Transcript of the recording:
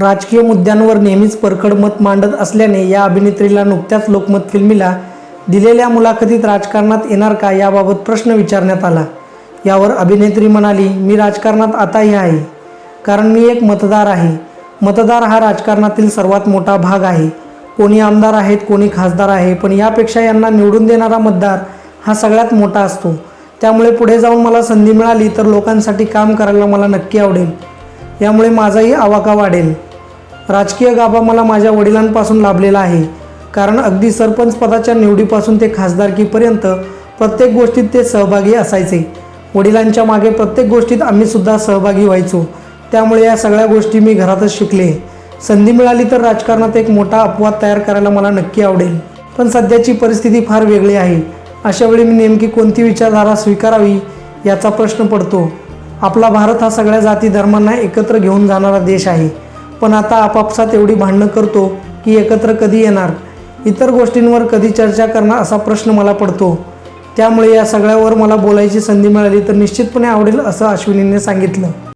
राजकीय मुद्द्यांवर नेहमीच परखड मत मांडत असल्याने या अभिनेत्रीला नुकत्याच लोकमत फिल्मीला दिलेल्या मुलाखतीत राजकारणात येणार का याबाबत प्रश्न विचारण्यात आला. यावर अभिनेत्री म्हणाली मी राजकारणात आताही आहे. कारण मी एक मतदार आहे. मतदार हा राजकारणातील सर्वात मोठा भाग आहे. कोणी आमदार आहेत कोणी खासदार आहे पण यापेक्षा यांना निवडून देणारा मतदार हा सगळ्यात मोठा असतो. त्यामुळे पुढे जाऊन मला संधी मिळाली तर लोकांसाठी काम करायला मला नक्की आवडेल. यामुळे माझाही आवाका वाढेल. राजकीय गाभा मला माझ्या वडिलांपासून लाभलेला आहे. कारण अगदी सरपंच पदाच्या निवडीपासून ते खासदारकीपर्यंत प्रत्येक गोष्टीत ते सहभागी असायचे. वडिलांच्या मागे प्रत्येक गोष्टीत आम्हीसुद्धा सहभागी व्हायचो. त्यामुळे या सगळ्या गोष्टी मी घरातच शिकले. संधी मिळाली तर राजकारणात एक मोठा अपवाद तयार करायला मला नक्की आवडेल. पण सध्याची परिस्थिती फार वेगळी आहे. अशा वेळी मी नेमकी कोणती विचारधारा स्वीकारावी याचा प्रश्न पडतो. आपला भारत हा सगळ्या जाती धर्मांना एकत्र घेऊन जाणारा देश आहे. पण आता आपापसात एवढी भांडणं करतो की एकत्र कधी येणार? इतर गोष्टींवर कधी चर्चा करणार असा प्रश्न मला पडतो. त्यामुळे या सगळ्यावर मला बोलायची संधी मिळाली तर निश्चितपणे आवडेल असं अश्विनीने सांगितलं.